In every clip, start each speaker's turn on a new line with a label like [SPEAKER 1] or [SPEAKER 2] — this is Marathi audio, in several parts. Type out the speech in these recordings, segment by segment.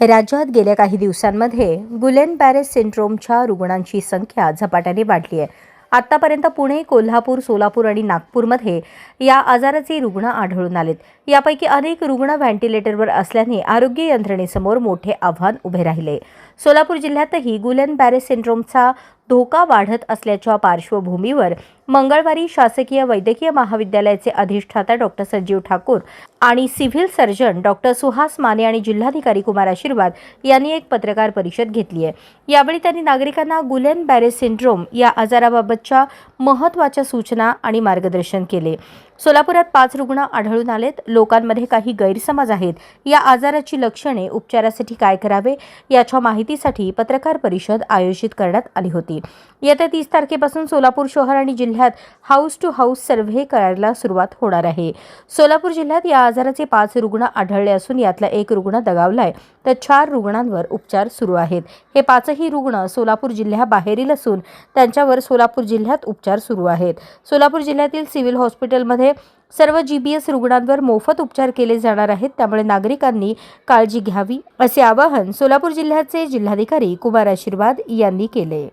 [SPEAKER 1] राज्यात गेल्या काही दिवसांमध्ये गुलेन पॅरेस सिंड्रोमच्या रुग्णांची संख्या झपाट्याने वाढली आहे. आतापर्यंत पुणे कोल्हापूर सोलापूर आणि नागपूरमध्ये या आजाराचे रुग्ण आढळून आलेत. यापैकी अनेक रुग्ण व्हेंटिलेटरवर असल्याने आरोग्य यंत्रणेसमोर मोठे आव्हान उभे राहिले. सोलापूर जिल्ह्यातही गुलेन पॅरेस सिंड्रोमचा धोका वाढत असल्याच्या पार्श्वभूमीवर मंगळवारी शासकीय वैद्यकीय महाविद्यालयाचे अधिष्ठाता डॉक्टर संजीव ठाकूर आणि civil surgeon doctor Suhas Mane आणि जिल्हाधिकारी कुमार आशीर्वाद यांनी एक पत्रकार परिषद घेतली आहे. यावेळी त्यांनी नागरिकांना गुलेन बॅरे सिंड्रोम या आजाराबाबतच्या महत्त्वाच्या सूचना आणि मार्गदर्शन केले. सोलापुरात पाच रुग्ण आढळून आलेत. लोकांमध्ये काही गैरसमज आहेत. या आजाराची लक्षणे उपचारासाठी काय करावे याच्या माहितीसाठी पत्रकार परिषद आयोजित करण्यात आली होती. येत्या तीस तारखेपासून सोलापूर शहर आणि जिल्ह्यात हाऊस टू हाऊस सर्व्हे करायला सुरुवात होणार आहे. सोलापूर जिल्ह्यात या आजाराचे पाच रुग्ण आढळले असून यातला एक रुग्ण दगावलाय. तर चार रुग्णांवर उपचार सुरू आहेत. हे पाचही रुग्ण सोलापूर जिल्ह्याबाहेरील असून त्यांच्यावर सोलापूर जिल्ह्यात उपचार सुरू आहेत. सोलापूर जिल्ह्यातील सिव्हिल हॉस्पिटलमध्ये सर्व जी बी एस रुग्णांवर मोफत उपचार केले जाणार आहेत. त्यामुळे नागरिकांनी काळजी घ्यावी असे आवाहन सोलापूर जिल्ह्याचे जिल्हाधिकारी कुमार आशीर्वाद यांनी केले.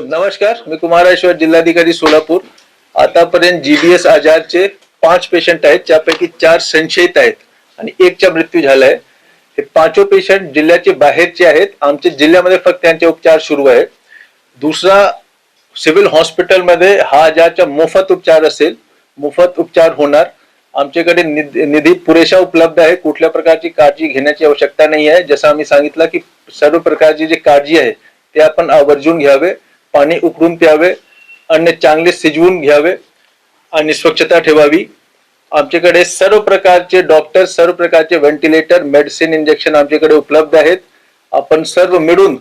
[SPEAKER 2] नमस्कार मी कुमारेश्वर जिल्हाधिकारी सोलापूर. आतापर्यंत जीबीएस आजारचे पाच पेशंट आहेत ज्यापैकी चार संशयित आहेत आणि एकचा मृत्यू झालाय. हे पाचो पेशंट जिल्ह्याचे बाहेरचे आहेत. आमच्या जिल्ह्यामध्ये फक्त त्यांचे उपचार सुरू आहेत. दुसरा सिव्हिल हॉस्पिटलमध्ये हा आजारचा मोफत उपचार असेल. मोफत उपचार होणार. आमच्याकडे निधी पुरेशा उपलब्ध आहे. कुठल्या प्रकारची काळजी घेण्याची आवश्यकता नाही आहे. जसं आम्ही सांगितलं की सर्व प्रकारची जी काळजी आहे ते आपण आवर्जून घ्यावे. पाणी उकळून प्यावे अन्न चांगले शिजवून घ्यावे आणि स्वच्छता ठेवावी. आमच्याकडे सर्व प्रकारचे डॉक्टर सर्व प्रकारचे व्हेंटिलेटर मेडिसिन इंजेक्शन आमच्याकडे उपलब्ध आहेत. आपण सर्व मिळून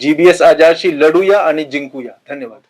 [SPEAKER 2] जीबीएस आजारशी लढूया आणि जिंकूया. धन्यवाद.